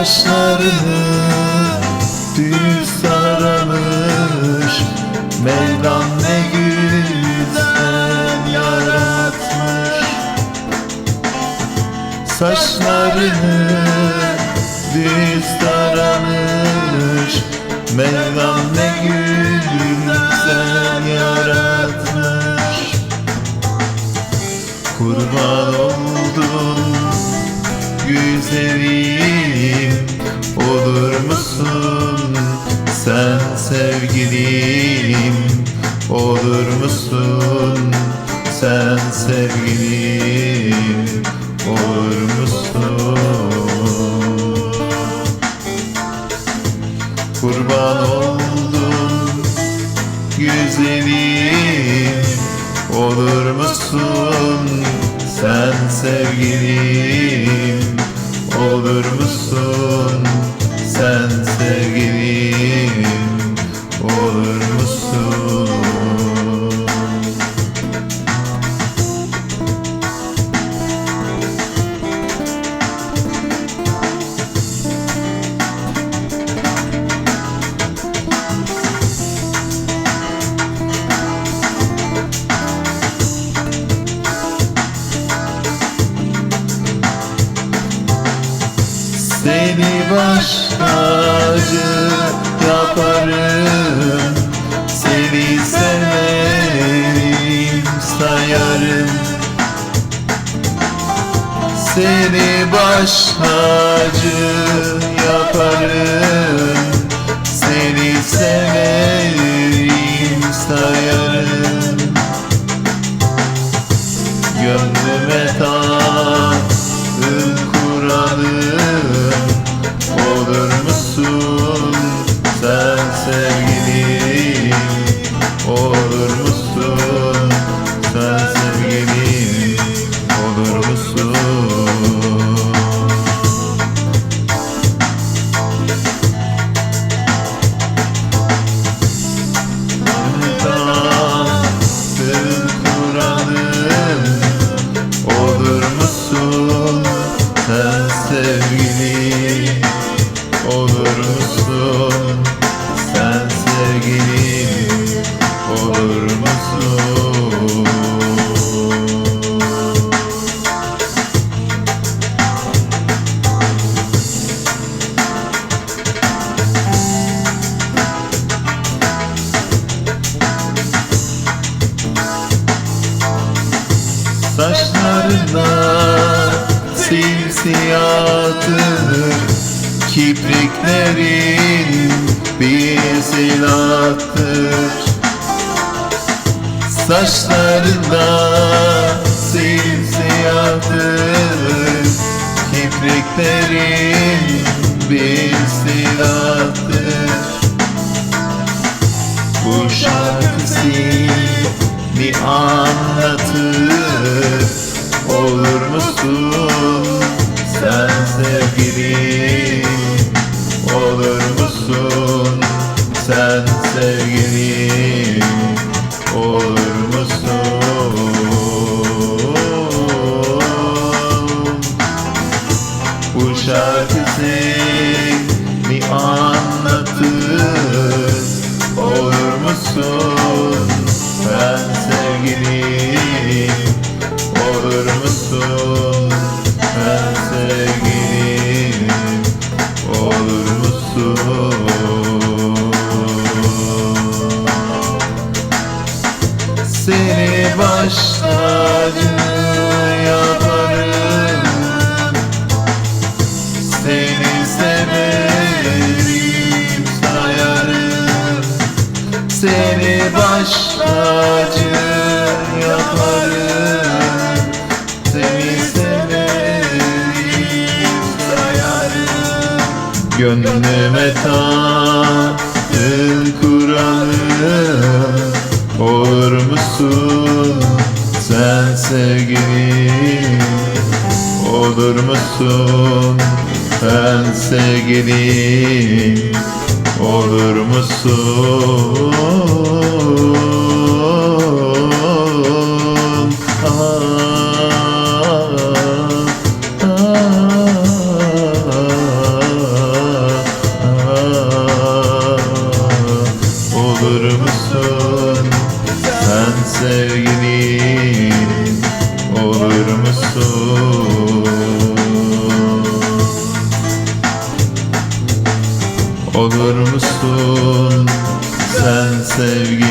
Saçlarını düz taramış Mevlam ne güzel yaratmış. Saçlarını düz taramış Mevlam ne güzel yaratmış. Kurban güzelim. Olur musun sen sevgilim? Olur musun sen sevgilim? Olur musun? Kurban oldum güzelim. Olur musun sen sevgilim Olur musun? Sen sevgilim Olur baş tacı yaparım. Seni severim sayarım. Seni baş tacı simsiyahtır Kipriklerin bir silahtır. Saçlarında simsiyahtır. Kipriklerin bir silahtır. Bu şarkı seni anlatır Gönlüme tahtın kuralım Olur musun sen sevgilim? Olur musun sen sevgilim? Olur musun Olur musun? Sen sevgilim Olur musun? Olur musun? Sen sevgilim